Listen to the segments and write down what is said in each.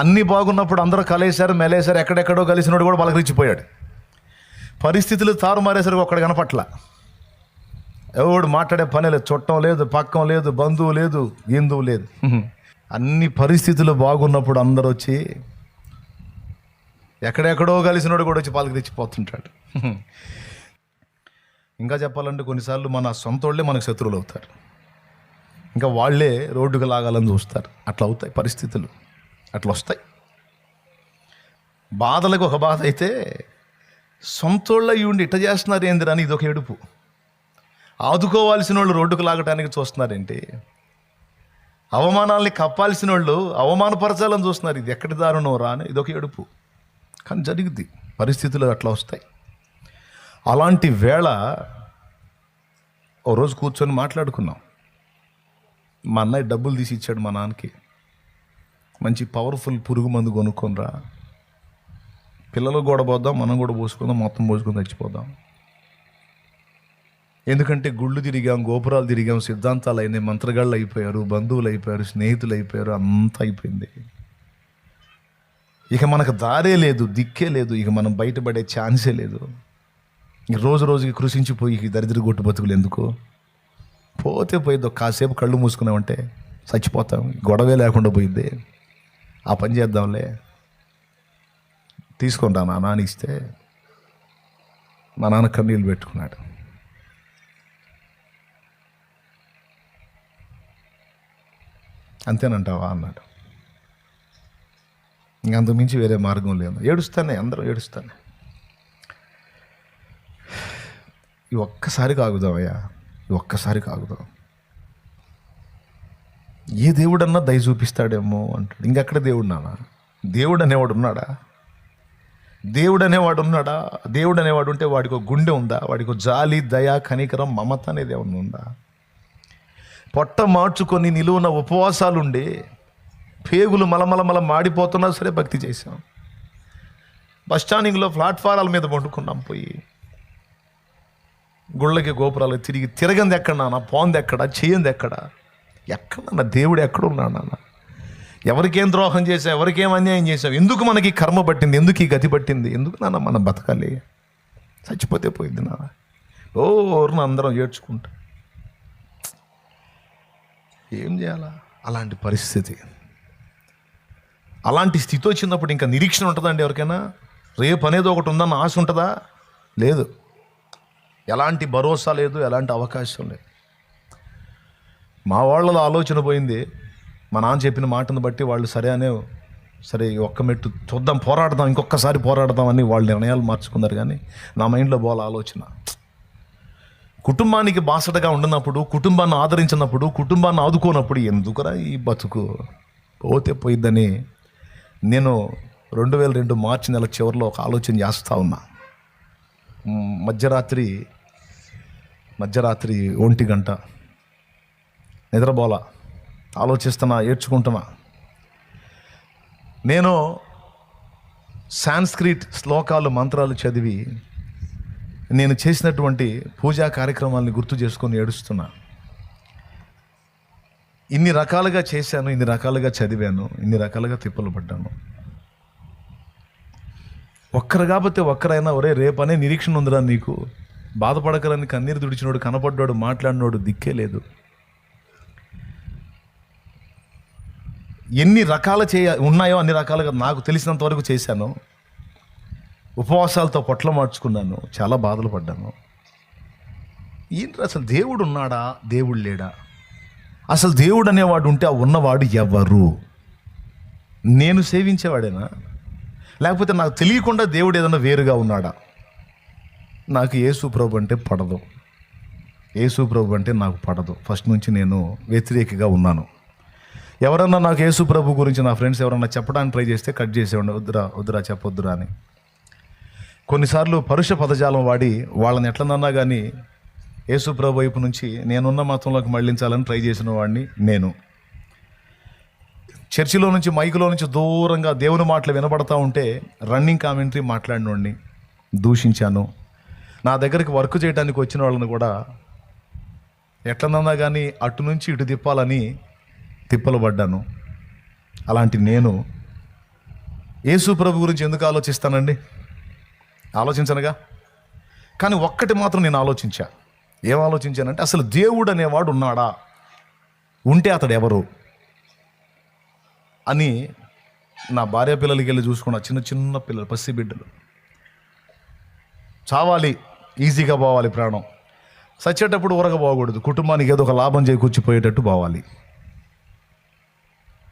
అన్నీ బాగున్నప్పుడు అందరూ కలిసారు మెలేశారు ఎక్కడెక్కడో కలిసినోడు కూడా పలకరించిపోయాడు పరిస్థితులు తారుమారేసరికి ఒక్కడ కనపట్ల. ఎవడు మాట్లాడే పని లేదు చుట్టం లేదు పక్కం లేదు బంధువు లేదు హిందువు లేదు. అన్ని పరిస్థితులు బాగున్నప్పుడు అందరూ వచ్చి ఎక్కడెక్కడో కలిసినోడు కూడా వచ్చి పలకరించిపోతుంటాడు ఇంకా చెప్పాలంటే కొన్నిసార్లు మన సొంత వాళ్ళే మనకు శత్రువులు అవుతారు. ఇంకా వాళ్ళే రోడ్డుకు లాగాలని చూస్తారు. అట్లా అవుతాయి పరిస్థితులు. అట్లా వస్తాయి బాధలకు ఒక బాధ అయితే సొంతోళ్ళ ఉండి ఇట్ట చేస్తున్నారు ఏందిరా అని ఇదొక ఏడుపు. ఆదుకోవాల్సిన వాళ్ళు రోడ్డుకు లాగటానికి చూస్తున్నారేంటి అవమానాల్ని కప్పాల్సిన వాళ్ళు అవమానపరచాలని చూస్తున్నారు. ఇది ఎక్కడి దారుణం రా అని ఇదొక ఏడుపు. కానీ జరిగింది పరిస్థితులు అట్లా వస్తాయి. అలాంటి వేళ ఓ రోజు కూర్చొని మాట్లాడుకున్నాం. మా అన్నయ్య డబ్బులు తీసి ఇచ్చాడు మా నాన్నకి. మంచి పవర్ఫుల్ పురుగు మందు కొనుక్కొనిరా పిల్లలు కూడా పోద్దాం మనం కూడా పోసుకుందాం మొత్తం పోసుకొని చచ్చిపోదాం. ఎందుకంటే గుళ్ళు తిరిగాం గోపురాలు తిరిగాం సిద్ధాంతాలు అయినాయి మంత్రగాళ్ళు అయిపోయారు బంధువులు అయిపోయారు స్నేహితులు అయిపోయారు అంతా అయిపోయింది. ఇక మనకు దారే లేదు దిక్కే లేదు ఇక మనం బయటపడే ఛాన్సే లేదు. రోజు రోజుకి కృషించిపోయి దరిద్ర గొట్టు బతుకులు ఎందుకు? పోతే పోయిద్దో కాసేపు కళ్ళు మూసుకున్నామంటే చచ్చిపోతాం గొడవే లేకుండా పోయిద్ది. ఆ పని చేద్దాంలే. తీసుకుంటా మా నాన్న ఇస్తే మా నాన్న కన్నీళ్ళు పెట్టుకున్నాడు. అంతేనంటావా అన్నాడు. ఇంక మించి వేరే మార్గం లేదు. ఏడుస్తానే అందరూ ఏడుస్తానే. ఈ ఒక్కసారి కాగుదామయ్యా ఈ ఒక్కసారి కాగుదాం. ఏ దేవుడన్నా దయ చూపిస్తాడేమో అంటాడు. ఇంకక్కడ దేవుడు నానా? దేవుడు అనేవాడు ఉన్నాడా? దేవుడు అనేవాడు ఉన్నాడా? దేవుడు అనేవాడు ఉంటే వాడికి ఒక గుండె ఉందా? వాడికి ఒక జాలి దయ కనికరం మమత అనేది ఏమన్నా ఉందా? పొట్ట మార్చుకొని నిలువున ఉపవాసాలుండి పేగులు మలమలమల మాడిపోతున్నా సరే భక్తి చేశాం. బస్ స్టాండింగ్లో ప్లాట్ఫారాల మీద వండుకున్నాం పోయి. గుళ్ళకి గోపురాలు తిరిగి తిరగంది ఎక్కడ నాన్న పోంది ఎక్కడ? చేయంది ఎక్కడ? ఎక్కడ దేవుడు ఎక్కడున్నాడు నాన్న? ఎవరికేం ద్రోహం చేసావు ఎవరికేం అన్యాయం చేసావు ఎందుకు మనకి కర్మ పట్టింది? ఎందుకు ఈ గతి పట్టింది? ఎందుకు నాన్న మనం బతకాలి? చచ్చిపోతే పోయింది నాన్న. ఓర్న అందరం ఏడ్చుకుంటా. ఏం చేయాలా? అలాంటి పరిస్థితి. అలాంటి స్థితి వచ్చినప్పుడు ఇంకా నిరీక్షణ ఉంటుందండి ఎవరికైనా? రేపు అనేది ఒకటి ఉందన్న ఆశ ఉంటుందా? లేదు. ఎలాంటి భరోసా లేదు ఎలాంటి అవకాశం లేదు. మా వాళ్ళలో ఆలోచన పోయింది. మా నాన్న చెప్పిన మాటను బట్టి వాళ్ళు సరే అనే సరే ఒక్క మెట్టు చూద్దాం పోరాడదాం ఇంకొకసారి పోరాడదాం అని వాళ్ళు నిర్ణయాలు మార్చుకున్నారు కానీ నా మైండ్లో పోల ఆలోచన. కుటుంబానికి బాసటగా ఉండినప్పుడు కుటుంబాన్ని ఆదరించినప్పుడు కుటుంబాన్ని ఆదుకోనప్పుడు ఎందుకురా ఈ బతుకు? పోతే పోయిద్దని నేను రెండు వేల రెండు మార్చి నెల చివరిలో ఒక ఆలోచన చేస్తూ ఉన్నా. మధ్యరాత్రి మధ్యరాత్రి ఒంటి గంట. నిద్రబోలా ఆలోచిస్తున్నా ఏడ్చుకుంటున్నా. నేను సాంస్క్రిట్ శ్లోకాలు మంత్రాలు చదివి నేను చేసినటువంటి పూజా కార్యక్రమాలను గుర్తు చేసుకొని ఏడుస్తున్నా. ఇన్ని రకాలుగా చేశాను ఇన్ని రకాలుగా చదివాను ఇన్ని రకాలుగా తిప్పలు పడ్డాను. ఒక్కరు కాకపోతే ఒక్కరైనా ఒరే రేపనే నిరీక్షణ ఉందిరా నీకు. బాధపడకరని కన్నీరు తుడిచినోడు కనపడ్డాడు మాట్లాడినోడు దిక్కే లేదు. ఎన్ని రకాల చేయ ఉన్నాయో అన్ని రకాలుగా నాకు తెలిసినంత వరకు చేశాను. ఉపవాసాలతో పొట్ల మార్చుకున్నాను చాలా బాధలు పడ్డాను. ఏంటి అసలు దేవుడు ఉన్నాడా? దేవుడు లేడా? అసలు దేవుడు అనేవాడు ఉంటే ఆ ఉన్నవాడు ఎవరు? నేను సేవించేవాడేనా? లేకపోతే నాకు తెలియకుండా దేవుడు ఏదైనా వేరుగా ఉన్నాడా? నాకు యేసు ప్రభు అంటే పడదు. యేసు ప్రభు అంటే నాకు పడదు. ఫస్ట్ నుంచి నేను వ్యతిరేకగా ఉన్నాను. ఎవరన్నా నాకు యేసు ప్రభు గురించి నా ఫ్రెండ్స్ ఎవరన్నా చెప్పడానికి ట్రై చేస్తే కట్ చేసేవాడు వద్దురా వద్దురా చెప్పొద్దురా అని. కొన్నిసార్లు పరుష పదజాలం వాడి వాళ్ళని ఎట్లనన్నా కానీ యేసు ప్రభు వైపు నుంచి నేనున్న మతంలోకి మళ్ళించాలని ట్రై చేసిన వాడిని నేను. చర్చిలో నుంచి మైకులో నుంచి దూరంగా దేవుని మాటలు వినబడతా ఉంటే రన్నింగ్ కామెంటరీ మాట్లాడినోడిని. దూషించాను. నా దగ్గరికి వర్క్ చేయడానికి వచ్చిన వాళ్ళని కూడా ఎట్లనన్నా కానీ అటు నుంచి ఇటు తిప్పాలని తిప్పలు పడ్డాను. అలాంటి నేను యేసు ప్రభు గురించి ఎందుకు ఆలోచిస్తానండి? ఆలోచించనుగా? కానీ ఒక్కటి మాత్రం నేను ఆలోచించా. ఏం ఆలోచించానంటే అసలు దేవుడు అనేవాడు ఉన్నాడా? ఉంటే అతడు ఎవరు? అని నా భార్య పిల్లలకి వెళ్ళి చూసుకున్న చిన్న చిన్న పిల్లలు పసి బిడ్డలు. చావాలి ఈజీగా పోవాలి ప్రాణం. సచ్చేటప్పుడు ఊరక పోకూడదు. కుటుంబానికి ఏదో ఒక లాభం చేకూర్చిపోయేటట్టు పోవాలి.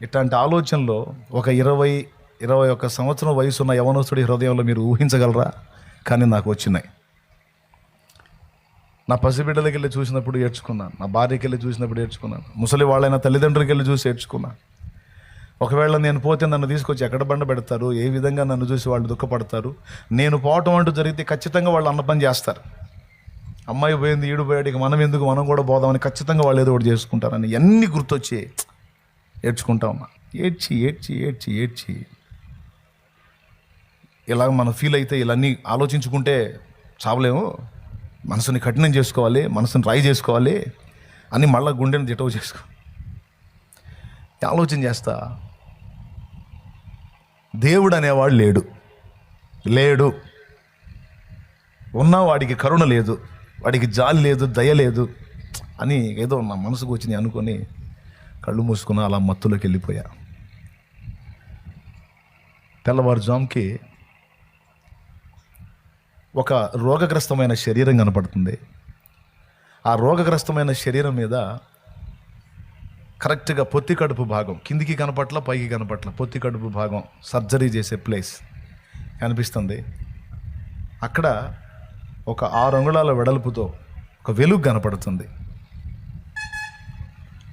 ఇట్లాంటి ఆలోచనలో ఒక ఇరవై ఇరవై ఒక్క సంవత్సరం వయసున్న యవనస్తుడి హృదయంలో మీరు ఊహించగలరా? కానీ నాకు వచ్చినాయి. నా పసిబిడ్డలకి వెళ్ళి చూసినప్పుడు ఏడ్చుకున్నాను నా భార్యకి వెళ్ళి చూసినప్పుడు ఏడ్చుకున్నాను ముసలి వాళ్ళైన తల్లిదండ్రులకి వెళ్ళి చూసి ఏడ్చుకున్నాను ఒకవేళ నేను పోతే నన్ను తీసుకొచ్చి ఎక్కడ బండ పెడతారు? ఏ విధంగా నన్ను చూసి వాళ్ళు దుఃఖపడతారు? నేను పోవటం అంటూ జరిగితే ఖచ్చితంగా వాళ్ళు అన్న పని చేస్తారు. అమ్మాయి పోయింది ఈడు పోయాడు ఇక మనం ఎందుకు? మనం కూడా పోదామని ఖచ్చితంగా వాళ్ళు ఏదో ఒకటి చేసుకుంటారని అన్నీ గుర్తొచ్చి ఏడ్చుకుంటా ఉన్నా. ఏడ్చి ఏడ్చి ఏడ్చి ఏడ్చి. ఇలా మనం ఫీల్ అయితే ఇలాన్నీ ఆలోచించుకుంటే చావలేము. మనసుని కఠినం చేసుకోవాలి మనసుని ట్రై చేసుకోవాలి అని మళ్ళీ గుండెని దిటవు చేసుకో. ఆలోచన చేస్తా. దేవుడు అనేవాడు లేడు. లేడు. ఉన్న వాడికి కరుణ లేదు. వాడికి జాలి లేదు దయ లేదు అని ఏదో నా మనసుకు వచ్చింది అనుకొని కళ్ళు మూసుకుని అలా మత్తులోకి వెళ్ళిపోయా. తెల్లవారుజాముకి ఒక రోగగ్రస్తమైన శరీరం కనపడుతుంది. ఆ రోగగ్రస్తమైన శరీరం మీద కరెక్ట్గా పొత్తి కడుపు భాగం కిందికి కనపట్ల పైకి కనపట్ల పొత్తి కడుపు భాగం సర్జరీ చేసే ప్లేస్ కనిపిస్తుంది. అక్కడ ఒక ఆరు అంగుళాల వెడల్పుతో ఒక వెలుగు కనపడుతుంది.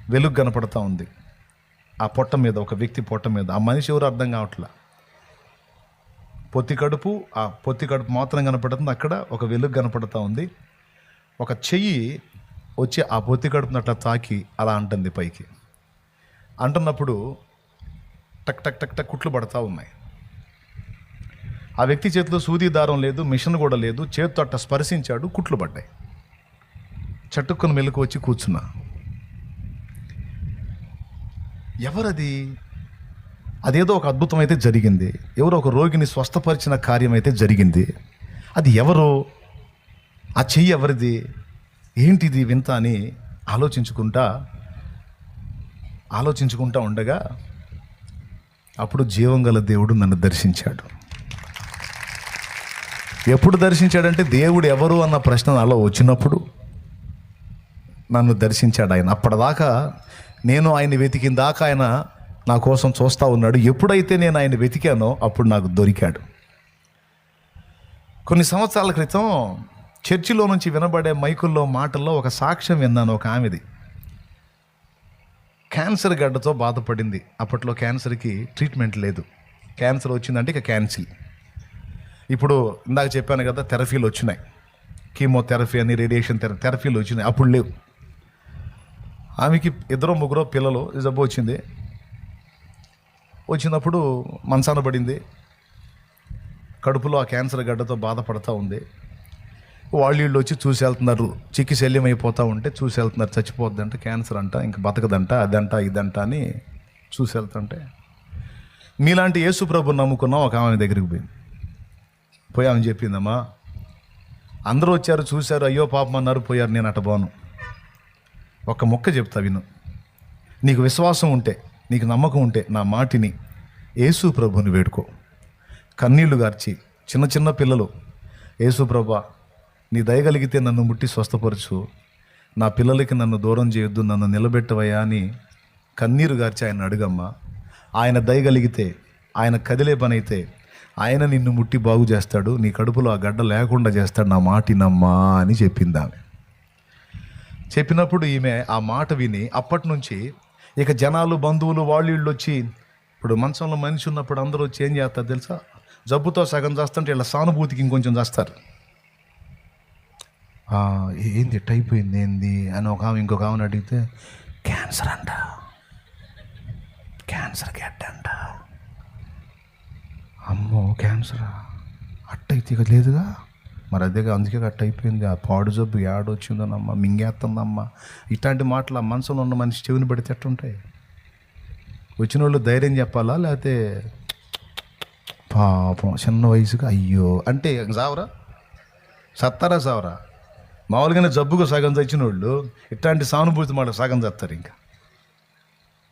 వెలుగు కనపడతా ఉంది. ఆ పొట్ట మీద ఒక వ్యక్తి పొట్ట మీద ఆ మనిషి ఎవరు అర్థం కావట్లా? పొత్తి కడుపు ఆ పొత్తి కడుపు మాత్రం కనపడుతుంది. అక్కడ ఒక వెలుగు కనపడుతూ ఉంది. ఒక చెయ్యి వచ్చి ఆ పొత్తి కడుపుని అట్లా తాకి అలా అంటుంది పైకి. అంటున్నప్పుడు టక్ టక్ టక్ టక్ కుట్లు పడతా ఉన్నాయి. ఆ వ్యక్తి చేతిలో సూది దారం లేదు మిషన్ కూడా లేదు. చేతితో అట్ట స్పర్శించాడు కుట్లు పడ్డాయి. చట్టుక్కుని మెలకు వచ్చి కూర్చున్నా. ఎవరది? అదేదో ఒక అద్భుతం అయితే జరిగింది. ఎవరో ఒక రోగిని స్వస్థపరిచిన కార్యం అయితే జరిగింది. అది ఎవరో? ఆ చెయ్యి ఎవరిది? ఏంటిది వింత అని ఆలోచించుకుంటా ఆలోచించుకుంటా ఉండగా అప్పుడు జీవం గల దేవుడు నన్ను దర్శించాడు. ఎప్పుడు దర్శించాడంటే దేవుడు ఎవరు అన్న ప్రశ్న నాలో వచ్చినప్పుడు నన్ను దర్శించాడు ఆయన. అప్పటిదాకా నేను ఆయన వెతికిన దాకా ఆయన నా కోసం చూస్తూ ఉన్నాడు. ఎప్పుడైతే నేను ఆయన వెతికానో అప్పుడు నాకు దొరికాడు. కొన్ని సంవత్సరాల క్రితం చర్చిలో నుంచి వినబడే మైకుల్లో మాటల్లో ఒక సాక్ష్యం విన్నాను ఒక ఆమెది. క్యాన్సర్ గడ్డతో బాధపడింది. అప్పట్లో క్యాన్సర్కి ట్రీట్మెంట్ లేదు. క్యాన్సర్ వచ్చిందంటే ఇక క్యాన్సిల్. ఇప్పుడు ఇందాక చెప్పాను కదా థెరపీలు వచ్చినాయి. కీమోథెరపీ అని రేడియేషన్ థెరఫీలు థెరపీలు వచ్చినాయి. అప్పుడు లేవు. ఆమెకి ఇద్దరు ముగ్గురు పిల్లలు. జబ్బు వచ్చింది. వచ్చినప్పుడు మనసాన పడింది. కడుపులో ఆ క్యాన్సర్ గడ్డతో బాధపడుతూ ఉంది. వాళ్ళు వీళ్ళు వచ్చి చూసి వెళ్తున్నారు చిక్కి శల్యం అయిపోతూ ఉంటే చూసి వెళ్తున్నారు చచ్చిపోద్దంట క్యాన్సర్ అంట ఇంక బతకదంట అదంట ఇదంట అని చూసి వెళ్తుంటే మీలాంటి యేసు ప్రభు నమ్ముకున్నాం ఒక ఆమె దగ్గరికి పోయింది. పోయి ఆమె చెప్పిందమ్మా అందరూ వచ్చారు చూశారు అయ్యో పాపం అన్నారు పోయారు నేను అట్ట బాను ఒక మొక్క చెప్తా విను. నీకు విశ్వాసం ఉంటే నీకు నమ్మకం ఉంటే నా మాటిని యేసు ప్రభుని వేడుకో. కన్నీళ్ళు గార్చి చిన్న చిన్న పిల్లలు యేసు ప్రభా నీ దయగలిగితే నన్ను ముట్టి స్వస్థపరచు. నా పిల్లలకి నన్ను దూరం చేయొద్దు నన్ను నిలబెట్టవయ్యా అని కన్నీరు గార్చి ఆయన అడుగమ్మా. ఆయన దయగలిగితే ఆయన కదిలే పనైతే ఆయన నిన్ను ముట్టి బాగు చేస్తాడు నీ కడుపులో ఆ గడ్డ లేకుండా చేస్తాడు నా మాటినమ్మా అని చెప్పింది ఆమె. చెప్పినప్పుడు ఈమె ఆ మాట విని అప్పటి నుంచి ఇక జనాలు బంధువులు వాళ్ళు వీళ్ళు వచ్చి ఇప్పుడు మంచంలో మనిషి ఉన్నప్పుడు అందరూ వచ్చి ఏం చేస్తారు తెలుసా? జబ్బుతో సగం చేస్తుంటే ఇలా సానుభూతికి ఇంకొంచెం చేస్తారు. ఏంది టైపోయింది అయిపోయింది ఏంది? అని ఒక ఆమె ఇంకొక ఆమెను అడిగితే క్యాన్సర్ అంట. క్యాన్సర్ గడ్డ అంట. అమ్మో క్యాన్సరా అట్టయితే ఇక లేదుగా. మరి అదే అందుకే అట్ట అయిపోయింది. ఆ పాడు జబ్బు ఏడొచ్చిందనమ్మా మింగేస్తుందమ్మా ఇట్లాంటి మాటలు ఆ మనసులో ఉన్న మనిషి చెవిని పడితే ఎట్టుంటాయి వచ్చిన వాళ్ళు ధైర్యం చెప్పాలా? లేకపోతే పాపం చిన్న వయసుగా అయ్యో. అంటే సావరా? సత్తారా సావరా? మామూలుగానే జబ్బుకు సగం చచ్చిన వాళ్ళు ఇట్లాంటి సానుభూతి మాట సగం చేస్తారు ఇంకా.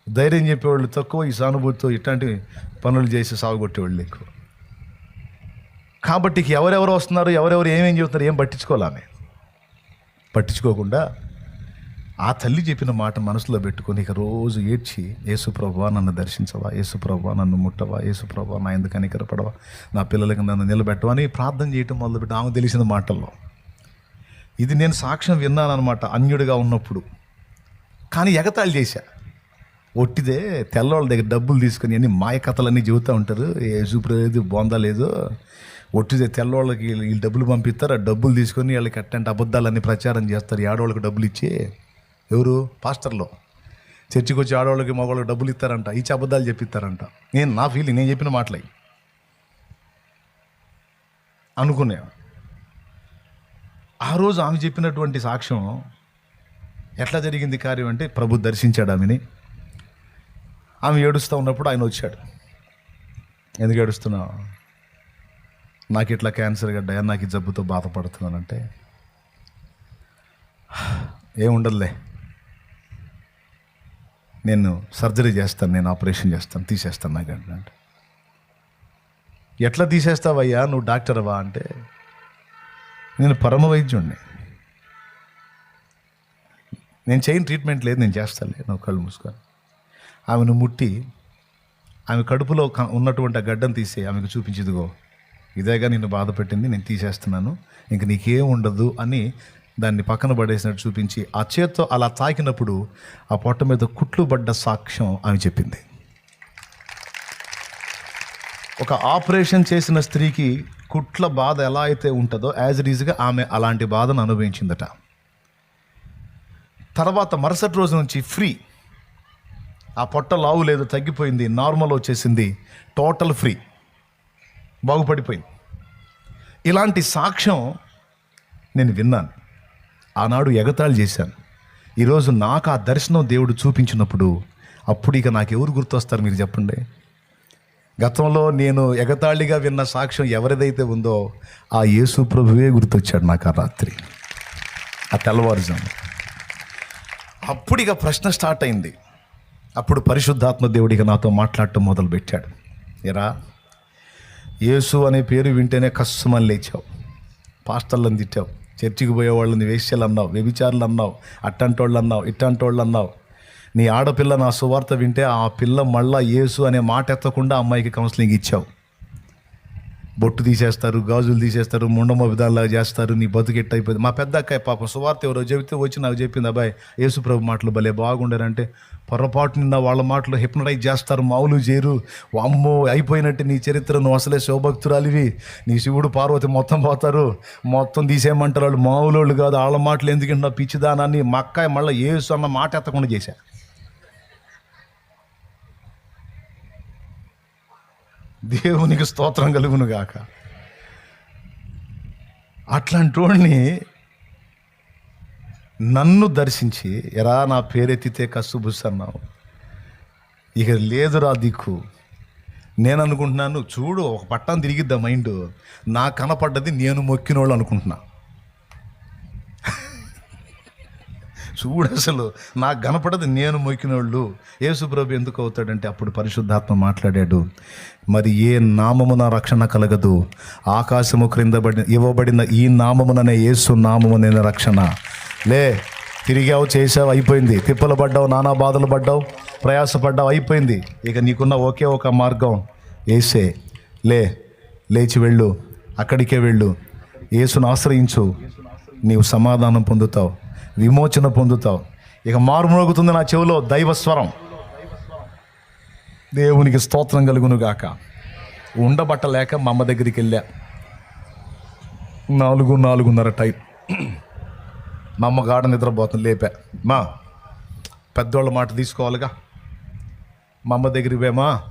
ధైర్యం చెప్పేవాళ్ళు తక్కువ ఈ సానుభూతితో ఇట్లాంటి పనులు చేసి సాగుగొట్టేవాళ్ళు ఎక్కువ. కాబట్టి ఎవరెవరు వస్తున్నారు ఎవరెవరు ఏమేం చెబుతున్నారు ఏం పట్టించుకోవాలని పట్టించుకోకుండా ఆ తల్లి చెప్పిన మాట మనసులో పెట్టుకొని ఇక రోజు ఏడ్చి యేసుప్రభా నన్ను దర్శించవా? యేసుప్రభా నన్ను ముట్టవా? యేసుప్రభా నా ఎందుకు కనికరపడవా? నా పిల్లలకి నన్ను నిలబెట్టవా? అని ప్రార్థన చేయటం మొదలుపెట్టి ఆమె తెలిసిన మాటల్లో. ఇది నేను సాక్ష్యం విన్నానమాట అన్యుడిగా ఉన్నప్పుడు. కానీ ఎగతాళి చేశా. ఒట్టిదే తెల్లవాళ్ళ దగ్గర డబ్బులు తీసుకొని అన్ని మాయ కథలన్నీ చెబుతూ ఉంటారు. ఏ సూపర్ లేదు బోందా లేదు. ఒట్టిదే తెల్లవాళ్ళకి వీళ్ళు డబ్బులు పంపిస్తారు ఆ డబ్బులు తీసుకొని వీళ్ళకి అట్టంటే అబద్ధాలన్నీ ప్రచారం చేస్తారు. ఈ ఆడవాళ్ళకి డబ్బులు ఇచ్చి ఎవరు? పాస్టర్లో. చర్చికి వచ్చి ఆడవాళ్ళకి మగవాళ్ళకి డబ్బులు ఇస్తారంట. ఇచ్చి అబద్ధాలు చెప్పిస్తారంట. నేను నా ఫీలింగ్ నేను చెప్పిన మాటలే. అనుకునే. ఆ రోజు ఆమె చెప్పినటువంటి సాక్ష్యం ఎట్లా జరిగింది కార్యం అంటే ప్రభు దర్శించాడు ఆమెని. ఆమె ఏడుస్తూ ఉన్నప్పుడు ఆయన వచ్చాడు. ఎందుకు ఏడుస్తున్నావు? నాకు ఇట్లా క్యాన్సర్ గడ్డ నాకు ఈ జబ్బుతో బాధపడుతున్నానంటే ఏముండదులే నేను సర్జరీ చేస్తాను నేను ఆపరేషన్ చేస్తాను తీసేస్తాను నాకు అంటే. ఎట్లా తీసేస్తావయ్యా? నువ్వు డాక్టర్వా అంటే నేను పరమ వైద్యుణ్ణి నేను చేయని ట్రీట్మెంట్ లేదు నేను చేస్తానులే నువ్వు కళ్ళు మూసుకొని. ఆమెను ముట్టి ఆమె కడుపులో ఉన్నటువంటి ఆ గడ్డను తీసి ఆమెకు చూపించిదిగో. ఇదేగా నిన్ను బాధ పెట్టింది నేను తీసేస్తున్నాను. ఇంక నీకేం ఉండదు అని దాన్ని పక్కన పడేసినట్టు చూపించి ఆ చేత్తో అలా తాకినప్పుడు ఆ పొట్ట మీద కుట్లు పడ్డ సాక్ష్యం ఆమె చెప్పింది. ఒక ఆపరేషన్ చేసిన స్త్రీకి కుట్ల బాధ ఎలా అయితే ఉంటుందో యాజ్ ఇట్ ఈజ్గా ఆమె అలాంటి బాధను అనుభవించిందట. తర్వాత మరుసటి రోజు నుంచి ఫ్రీ ఆ పొట్ట లావు లేదు తగ్గిపోయింది నార్మల్ వచ్చేసింది టోటల్ ఫ్రీ బాగుపడిపోయింది. ఇలాంటి సాక్ష్యం నేను విన్నాను. ఆనాడు ఎగతాళి చేశాను. ఈరోజు నాకు ఆ దర్శనం దేవుడు చూపించినప్పుడు అప్పుడు ఇక నాకు ఎవరు గుర్తొస్తారు మీరు చెప్పండి? గతంలో నేను ఎగతాళిగా విన్న సాక్ష్యం ఎవరిదైతే ఉందో ఆ యేసు ప్రభువే గుర్తొచ్చాడు నాకు ఆ రాత్రి. ఆ తెల్లవారుజాము. అప్పుడు ఇక ప్రశ్న స్టార్ట్ అయింది. అప్పుడు పరిశుద్ధాత్మ దేవుడిగా నాతో మాట్లాడటం మొదలుపెట్టాడు. ఎరా యేసు అనే పేరు వింటేనే కస్సుమని లేచావు. పాస్టర్లను తిట్టావు. చర్చికి పోయే వాళ్ళని వేశ్యలు అన్నావు వ్యభిచారులు అన్నావు అట్టంటోళ్ళు అన్నావు ఇట్టంటోళ్ళు అన్నావు నీ ఆడపిల్ల నా సువార్త వింటే ఆ పిల్ల మళ్ళా యేసు అనే మాట ఎత్తకుండా అమ్మాయికి కౌన్సిలింగ్ ఇచ్చావు. బొట్టు తీసేస్తారు గాజులు తీసేస్తారు ముండమ చేస్తారు నీ బతుకు అయిపోయింది. మా పెద్ద అక్క పాప సువార్త ఎవరో చెబితే వచ్చి నాకు చెప్పింది అబ్బాయి యేసుప్రభు మాటలు భలే బాగుండారంటే పొరపాటు నిన్న వాళ్ళ మాటలు హిప్నటైజ్ చేస్తారు మామూలు చేరు. అమ్మో అయిపోయినట్టు నీ చరిత్ర నువ్వు అసలే శివభక్తురాలివి నీ శివుడు పార్వతి మొత్తం పోతారు. మొత్తం తీసేయమంటారు వాళ్ళు. మామూలు వాళ్ళు కాదు వాళ్ళ మాటలు ఎందుకంటే పిచ్చిదానాన్ని. మా అక్క మళ్ళీ ఏసు అన్న మాట ఎత్తకుండా చేశారు దేవునికి స్తోత్రం కలుగును గాక. అట్లాంటి వాడిని నన్ను దర్శించి ఎరా నా పేరెత్తితే కసుబుస్ అన్నావు. ఇక లేదురా దిక్కు. నేను అనుకుంటున్నాను చూడు ఒక పట్టం తిరిగిద్దా మైండ్. నా కనపడ్డది నేను మొక్కినోళ్ళు అనుకుంటున్నా. చూడు అసలు. నాకు కనపడదు నేను మొక్కినోళ్ళు. యేసుప్రభు ఎందుకు అవుతాడంటే అప్పుడు పరిశుద్ధాత్మ మాట్లాడాడు. మరి ఏ నామమున రక్షణ కలగదు? ఆకాశము క్రింద ఇవ్వబడిన ఈ నామముననే యేసు నామమునైన రక్షణ. లే తిరిగావు చేసావు అయిపోయింది. తిప్పలు పడ్డావు నానా బాధలు పడ్డావు ప్రయాసపడ్డావు అయిపోయింది. ఇక నీకున్న ఒకే ఒక మార్గం ఏసే లే లేచి వెళ్ళు అక్కడికే వెళ్ళు. ఏసును ఆశ్రయించు. నీవు సమాధానం పొందుతావు. విమోచన పొందుతావు. ఇక మారుమోగుతుంది నా చెవిలో దైవ స్వరం. దేవునికి స్తోత్రం కలుగును గాక. ఉండబట్టలేక మా అమ్మ దగ్గరికి వెళ్ళా. నాలుగు నాలుగున్నర టైం. మా అమ్మ గాఢ నిద్రపోతుంది లేపా. మా పెద్దోళ్ళ మాట తీసుకోవాలిగా. మా అమ్మ దగ్గరికి పోయామా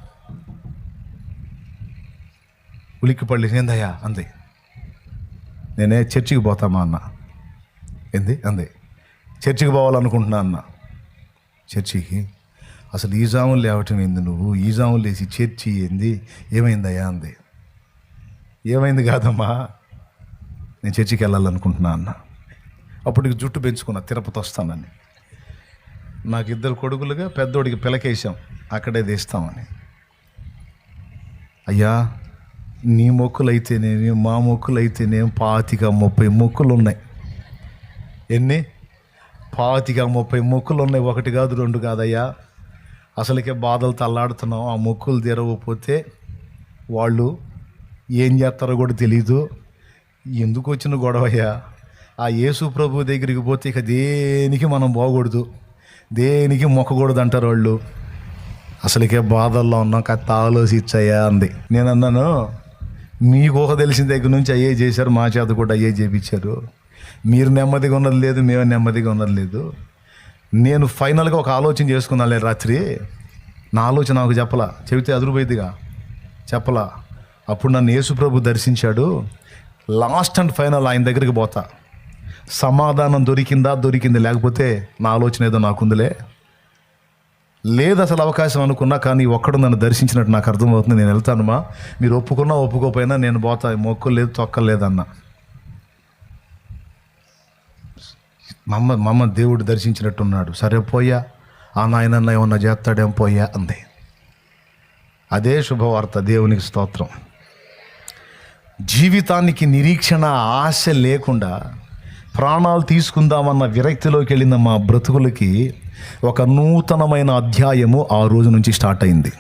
ఉలిక్కిపల్లి ఏందయ్యా? అంది. నేనే చర్చికి పోతామా అన్న. ఏంది? అంది. చర్చికి పోవాలనుకుంటున్నా అన్న. చర్చికి? అసలు ఈ జాములు లేవటం ఏంది నువ్వు? ఈ జాములు లేచి చర్చి ఏంది? ఏమైందయ్యా అంది. ఏమైంది కాదమ్మా? నేను చర్చికి వెళ్ళాలనుకుంటున్నా అన్న. అప్పటికి జుట్టు పెంచుకున్నా తిరుపతి వస్తానని. నాకు ఇద్దరు కొడుకులుగా పెద్దోడికి పిలకేసాం అక్కడే తీస్తామని. అయ్యా నీ మొక్కులైతేనేమి మా మొక్కులైతేనేమి పాతిక ముప్పై మొక్కులు ఉన్నాయి ఎన్ని? పాతిగా ముప్పై మొక్కులు ఉన్నాయి ఒకటి కాదు రెండు కాదయ్యా. అసలుకే బాధలు తల్లాడుతున్నాం. ఆ మొక్కులు తీరవకపోతే వాళ్ళు ఏం చేస్తారో కూడా తెలీదు. ఎందుకు వచ్చిన గొడవయ్యా? ఆ యేసు ప్రభు దగ్గరికి పోతే ఇక దేనికి మనం పోకూడదు? దేనికి మొక్కకూడదు అంటారు వాళ్ళు? అసలుకే బాధల్లో ఉన్నాం. కత్త ఆలోచించాయా అంది. నేను అన్నాను మీకు ఊహ తెలిసిన దగ్గర నుంచి అయ్యే చేశారు. మా చేత కూడా అయ్యే చేపించారు. మీరు నెమ్మదిగా ఉన్నది లేదు మేము నెమ్మదిగా ఉన్నది లేదు. నేను ఫైనల్గా ఒక ఆలోచన చేసుకున్నాలే రాత్రి. నా ఆలోచన నాకు చెప్పలా. చెబితే అదురుపోయిద్దిగా. చెప్పలా. అప్పుడు నన్ను యేసుప్రభు దర్శించాడు. లాస్ట్ అండ్ ఫైనల్ ఆయన దగ్గరికి పోతా. సమాధానం దొరికిందా? దొరికింది. లేకపోతే నా ఆలోచన ఏదో నాకుందిలే. లేదు అసలు అవకాశం అనుకున్నా కానీ ఒక్కడు నన్ను దర్శించినట్టు నాకు అర్థమవుతుంది. నేను వెళ్తానుమా? మీరు ఒప్పుకున్నా ఒప్పుకోపోయినా నేను పోతా. మొక్కు లేదు తొక్కలేదన్నా మమ్మ మమ్మ దేవుడు దర్శించినట్టున్నాడు. సరే పోయా ఆ నాయనన్న ఏమన్నా చేస్తాడేం పోయా అంది. అదే శుభవార్త దేవునికి స్తోత్రం. జీవితానికి నిరీక్షణ ఆశ లేకుండా ప్రాణాలు తీసుకుందామన్న విరక్తిలోకి వెళ్ళిన మా బ్రతుకులకి ఒక నూతనమైన అధ్యాయము ఆ రోజు నుంచి స్టార్ట్ అయింది.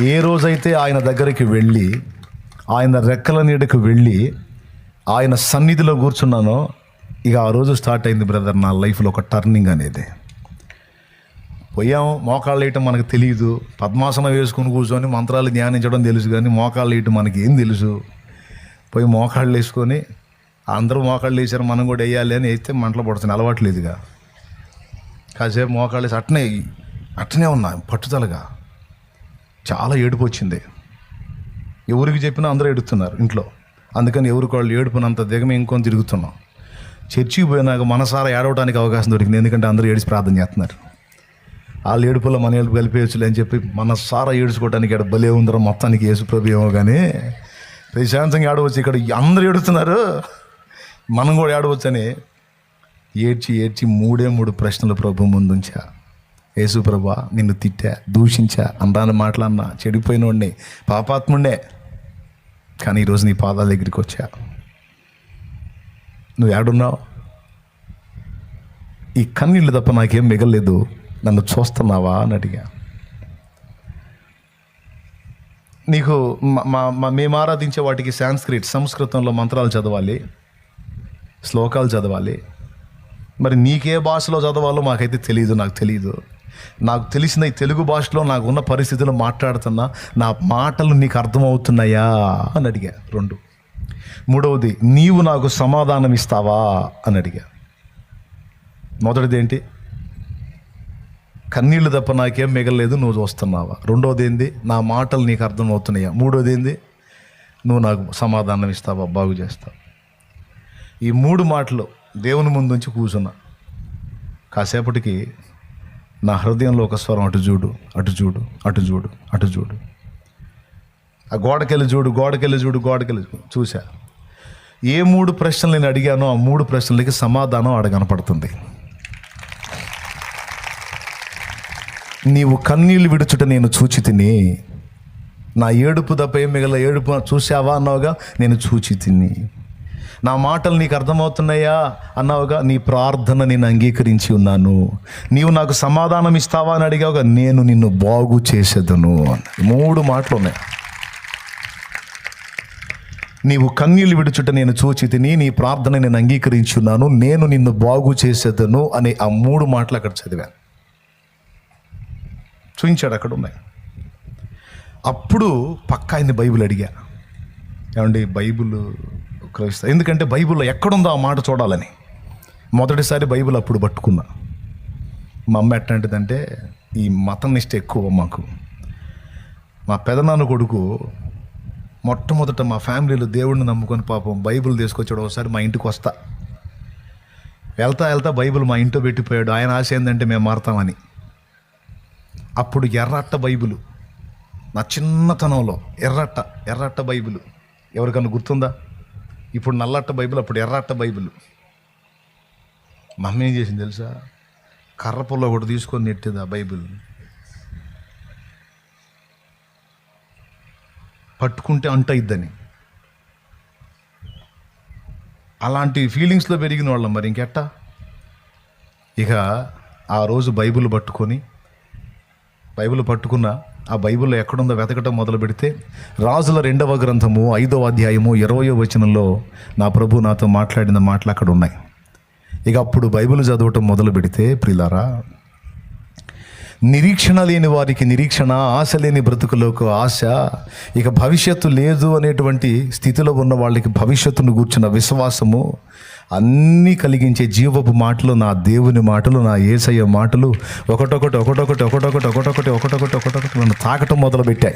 ఏ రోజైతే ఆయన దగ్గరికి వెళ్ళి ఆయన రెక్కల నీడకు వెళ్ళి ఆయన సన్నిధిలో కూర్చున్నానో. ఇక ఆ రోజు స్టార్ట్ అయింది బ్రదర్ నా లైఫ్లో ఒక టర్నింగ్ అనేది. పోయాం మోకాళ్ళు వేయటం మనకు తెలియదు పద్మాసనం వేసుకుని కూర్చొని మంత్రాలు ధ్యానించడం తెలుసు కానీ మోకాళ్ళు వేయటం మనకి ఏం తెలుసు? పోయి మోకాళ్ళు వేసుకొని అందరూ మోకాళ్ళు వేసారు మనం కూడా వేయాలి అని వేస్తే మంటలు పడుతుంది అలవాట్లేదుగా కాసేపు మోకాళ్ళు వేసి అట్నే అట్నే ఉన్నా పట్టుదలగా. చాలా ఏడుపు వచ్చింది. ఎవరికి చెప్పినా అందరూ ఏడుస్తున్నారు ఇంట్లో. అందుకని ఎవరికి వాళ్ళు ఏడుపునంత దిగమే ఇంకొని తిరుగుతున్నాం. చర్చికి పోయినాక మనసారా ఏడవడానికి అవకాశం దొరికింది. ఎందుకంటే అందరూ ఏడిచి ప్రార్థన చేస్తున్నారు. వాళ్ళ ఏడుపులో మన ఏడుపు కలిపేయచ్చులే అని చెప్పి మనసారా ఏడుచుకోవడానికి ఇక్కడ బలే ఉందరో మొత్తానికి యేసుప్రభు ఏమో కానీ ప్రశాంతంగా ఏడవచ్చు. ఇక్కడ అందరూ ఏడుతున్నారు మనం కూడా ఏడవచ్చని ఏడ్చి ఏడ్చి మూడే మూడు ప్రశ్నలు ప్రభు ముందుంచా. యేసు ప్రభా నిన్ను తిట్టా దూషించా అందాన్ని మాట్లాడినా చెడిపోయినోడిని పాపాత్ముండే కానీ ఈరోజు నీ పాదాల దగ్గరికి వచ్చా. నువ్వు ఏడున్నావు? ఈ కన్నీళ్ళు తప్ప నాకేం మిగలేదు. నన్ను చూస్తున్నావా అని అడిగా. నీకు మా- మా మేము ఆరాధించే వాటికి సాంస్క్రిట్ సంస్కృతంలో మంత్రాలు చదవాలి శ్లోకాలు చదవాలి. మరి నీకే భాషలో చదవాలో మాకైతే తెలియదు నాకు తెలియదు నాకు తెలిసిన ఈ తెలుగు భాషలో నాకు ఉన్న పరిస్థితులు మాట్లాడుతున్నా నా మాటలు నీకు అర్థమవుతున్నాయా? అని అడిగా. రెండు. మూడవది నీవు నాకు సమాధానం ఇస్తావా? అని అడిగా. మొదటిది ఏంటి? కన్నీళ్ళు తప్ప నాకేం మిగలలేదు నువ్వు చూస్తున్నావా? రెండోది ఏంది? నా మాటలు నీకు అర్థమవుతున్నాయా? మూడోది ఏంది? నువ్వు నాకు సమాధానం ఇస్తావా? బాగు చేస్తావు? ఈ మూడు మాటలు దేవుని ముందు ఉంచి కూర్చున్నా. కాసేపటికి నా హృదయంలో ఒక స్వరం అటు చూడు అటు చూడు అటు చూడు అటు చూడు. ఆ గోడకెళ్ళి చూడు గోడకెళ్ళి చూడు గోడకెళ్ళి చూడు. చూసా ఏ మూడు ప్రశ్నలు నేను అడిగానో ఆ మూడు ప్రశ్నలకి సమాధానం అడగనపడుతుంది నీవు కన్నీళ్ళు విడుచుట నేను చూచి తిని నా ఏడుపు తప్ప ఏం మిగల ఏడుపు చూసావా అన్నావుగా నేను చూచి తిని. నా మాటలు నీకు అర్థమవుతున్నాయా? అన్నావుగా నీ ప్రార్థన నేను అంగీకరించి ఉన్నాను. నీవు నాకు సమాధానం ఇస్తావా అని అడిగావుగా నేను నిన్ను బాగు చేసేదను మూడు మాటలు ఉన్నాయి నీవు కన్నీళ్ళు విడుచుట నేను చూచి తిని నీ ప్రార్థన నేను అంగీకరించి ఉన్నాను నేను నిన్ను బాగు చేసేదను అనే ఆ మూడు మాటలు అక్కడ చదివాను. చూపించాడు అక్కడ ఉన్నాయి. అప్పుడు పక్క ఆయన్ని బైబిల్ అడిగా. ఏమండి బైబిల్ క్రైస్త. ఎందుకంటే బైబిల్లో ఎక్కడుందో ఆ మాట చూడాలని. మొదటిసారి బైబిల్ అప్పుడు పట్టుకున్నా. మా అమ్మ ఎట్లాంటిదంటే ఈ మతం నిష్ట ఎక్కువ మాకు. మా పెదనాన్న కొడుకు మొట్టమొదట మా ఫ్యామిలీలో దేవుడిని నమ్ముకొని పాపం బైబిల్ తీసుకొచ్చాడు. ఒకసారి మా ఇంటికి వస్తా. వెళ్తా వెళ్తా బైబిల్ మా ఇంట్లో పెట్టిపోయాడు. ఆయన ఆశ ఏంటంటే మేము మారతామని. అప్పుడు ఎర్రట్ట బైబిల్. నా చిన్నతనంలో ఎర్రట్ట ఎర్రట్ట బైబిల్. ఎవరికన్నా గుర్తుందా? ఇప్పుడు నల్లట్ట బైబిల్ అప్పుడు ఎర్రట్ట బైబిల్. మమ్మీ ఏం చేసింది తెలుసా? కర్ర పుల్ల ఒకటి తీసుకొని నెట్టేది ఆ బైబిల్. పట్టుకుంటే అంట ఇద్దని. అలాంటి ఫీలింగ్స్లో పెరిగిన వాళ్ళం మరి ఇంకెట్టా? ఇక ఆ రోజు బైబిల్ పట్టుకొని బైబిల్ పట్టుకున్న ఆ బైబిల్లో ఎక్కడుందో వెతకటం మొదలు పెడితే రాజుల రెండవ గ్రంథము ఐదవ అధ్యాయము ఇరవయో వచనంలో నా ప్రభు నాతో మాట్లాడిన మాటలు అక్కడ ఉన్నాయి. ఇక అప్పుడు బైబిల్ చదవటం మొదలు పెడితే ప్రిలారా నిరీక్షణ లేని వారికి నిరీక్షణ ఆశ లేని బ్రతుకులకు ఆశ. ఇక భవిష్యత్తు లేదు అనేటువంటి స్థితిలో ఉన్న వాళ్ళకి భవిష్యత్తును కూర్చున్న విశ్వాసము అన్నీ కలిగించే జీవపు మాటలు నా దేవుని మాటలు నా ఏసయ్య మాటలు ఒకటొకటి ఒకటొకటి ఒకటొకటి ఒకటొకటి ఒకటొకటి ఒకటొకటి నన్ను తాకటం మొదలుపెట్టాయి.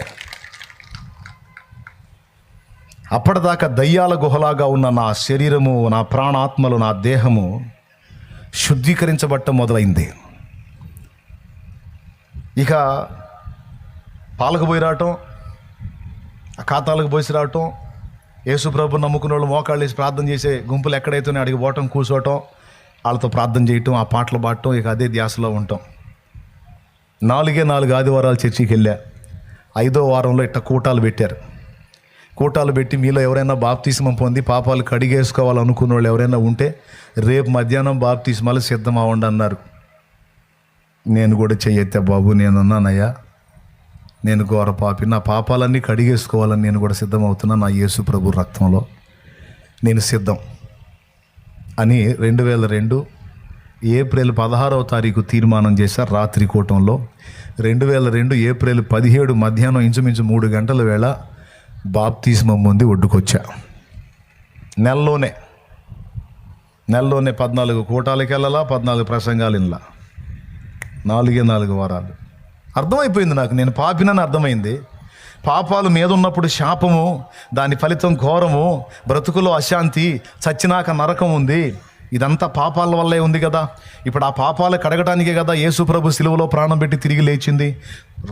అప్పటిదాకా దయ్యాల గుహలాగా ఉన్న నా శరీరము నా ప్రాణాత్మలు నా దేహము శుద్ధీకరించబట్టం మొదలైంది. ఇక పాలకు పోయి రావటం ఆ ఖాతాలకు పోసి రావటం యేసు ప్రభు నమ్ముకున్న వాళ్ళు మోకాళ్ళు వేసి ప్రార్థన చేసే గుంపులు ఎక్కడైతే అడిగి పోవటం కూర్చోవటం వాళ్ళతో ప్రార్థన చేయటం ఆ పాటలు పాడటం ఇక అదే ధ్యాసలో ఉంటాం. నాలుగే నాలుగు ఆదివారాలు చర్చికి వెళ్ళా. ఐదో వారంలో ఇట్ట కూటాలు పెట్టారు. కూటాలు పెట్టి మీలో ఎవరైనా బాప్తీసం పొంది పాపాలు కడిగేసుకోవాలనుకున్న వాళ్ళు ఎవరైనా ఉంటే రేపు మధ్యాహ్నం బాప్తీసమాలు సిద్ధం అవ్వండి అన్నారు. నేను కూడా చెయ్యెత్తే బాబు? నేనున్నానయ్యా నేను ఘోర పాపి. నా పాపాలన్నీ కడిగేసుకోవాలని నేను కూడా సిద్ధమవుతున్నా నా యేసు ప్రభు రక్తంలో. నేను సిద్ధం. అని రెండు వేల రెండు ఏప్రిల్ పదహారవ తారీఖు తీర్మానం చేశారు రాత్రి కూటంలో. రెండు వేల రెండు ఏప్రిల్ పదిహేడు మధ్యాహ్నం ఇంచుమించు మూడు గంటల వేళ బాప్తిస్మం ముందు ఒడ్డుకొచ్చా. నెలలోనే నెలలోనే పద్నాలుగు కూటాలకెళ్ళలా పద్నాలుగు ప్రసంగాలు ఇన్లా నాలుగే నాలుగు వారాలు. అర్థమైపోయింది నాకు. నేను పాపినని అర్థమైంది. పాపాలు మీద ఉన్నప్పుడు శాపము దాని ఫలితం ఘోరము బ్రతుకులో అశాంతి చచ్చినాక నరకం ఉంది. ఇదంతా పాపాల వల్లే ఉంది కదా. ఇప్పుడు ఆ పాపాలు కడగడానికే కదా యేసుప్రభు సిలువలో ప్రాణం పెట్టి తిరిగి లేచింది.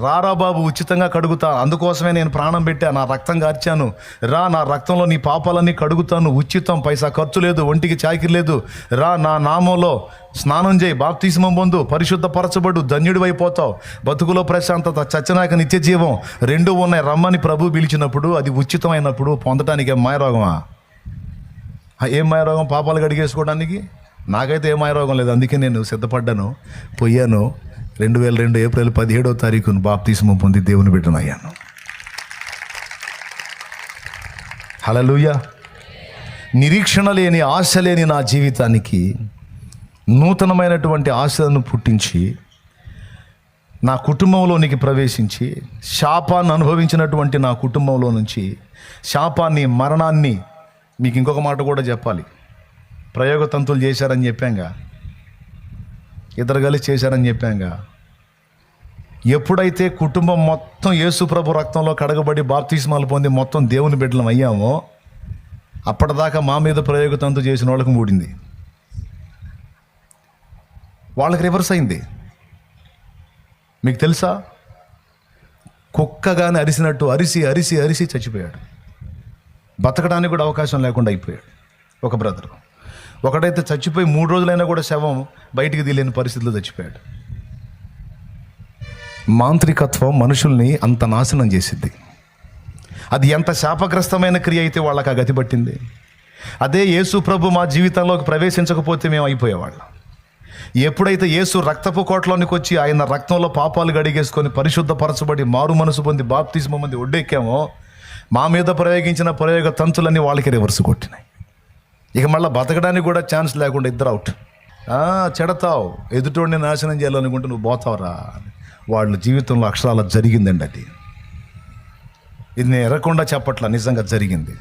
రారా బాబు ఉచితంగా కడుగుతా. అందుకోసమే నేను ప్రాణం పెట్టా నా రక్తం కార్చాను రా నా రక్తంలో నీ పాపాలన్నీ కడుగుతాను. ఉచితం పైసా ఖర్చు లేదు ఒంటికి చాకిరి లేదు. రా నా నామంలో స్నానం చేయి బాప్తిస్మం పొందు పరిశుద్ధపరచబడు ధన్యుడు అయిపోతావు. బతుకులో ప్రశాంతత చచ్చనాక నిత్య జీవం రెండు ఉన్నాయి. రమ్మని ప్రభు పిలిచినప్పుడు అది ఉచితమైనప్పుడు పొందటానికి ఏం మాయరోగమా? ఏం మాయరోగం పాపాలు కడిగేసుకోవడానికి నాకైతే ఏ మాయరోగం లేదు. అందుకే నేను సిద్ధపడ్డాను. పోయాను. రెండు వేల రెండు ఏప్రిల్ పదిహేడో తారీఖున బాప్తీసము పొంది దేవుని బిడ్డనయ్యాను హలలుయ నిరీక్షణ లేని ఆశ లేని నా జీవితానికి నూతనమైనటువంటి ఆశలను పుట్టించి నా కుటుంబంలోనికి ప్రవేశించి శాపాన్ని అనుభవించినటువంటి నా కుటుంబంలో నుంచి శాపాన్ని మరణాన్ని మీకు ఇంకొక మాట కూడా చెప్పాలి. ప్రయోగ తంతులు చేశారని చెప్పాంగా. ఇద్దరు కలిసి చేశారని చెప్పాంగా. ఎప్పుడైతే కుటుంబం మొత్తం యేసుప్రభు రక్తంలో కడగబడి బాప్తిస్మాలు పొంది మొత్తం దేవుని బిడ్డలం అయ్యామో అప్పటిదాకా మా మీద ప్రయోగ తంతు చేసిన వాళ్ళకి మూడింది. వాళ్ళకి రివర్స్ అయింది. మీకు తెలుసా? కుక్కగానే అరిసినట్టు అరిసి అరిసి అరిసి చచ్చిపోయాడు. బతకడానికి కూడా అవకాశం లేకుండా అయిపోయాడు ఒక బ్రదర్. ఒకడైతే చచ్చిపోయి మూడు రోజులైనా కూడా శవం బయటికి తీయలేని పరిస్థితిలో చచ్చిపోయాడు. మాంత్రికత్వం మనుషుల్ని అంత నాశనం చేసిద్ది అది ఎంత శాపగ్రస్తమైన క్రియ అయితే వాళ్ళకి ఆ గతి పట్టింది. అదే యేసు ప్రభు మా జీవితంలోకి ప్రవేశించకపోతే మేము అయిపోయేవాళ్ళం. ఎప్పుడైతే యేసు రక్తపు కోట్లోనికి వచ్చి ఆయన రక్తంలో పాపాలు గడిగేసుకొని పరిశుద్ధపరచబడి మారు మనసు పొంది బాప్తిస్మ మంది ఒడ్డెక్కామో మా మీద ప్రయోగించిన ప్రయోగ తంతులన్నీ వాళ్ళకి రివర్స్ కొట్టినాయి. ఇక మళ్ళీ బతకడానికి కూడా ఛాన్స్ లేకుండా ఇద్దరు అవుట్ చెడతావు. ఎదుటోడిని నాశనం చేయాలనుకుంటే నువ్వు పోతావురా వాళ్ళ జీవితంలో అక్షరాల జరిగిందండి అది. ఇది నేను ఎరకుండా చెప్పట్లా నిజంగా జరిగింది.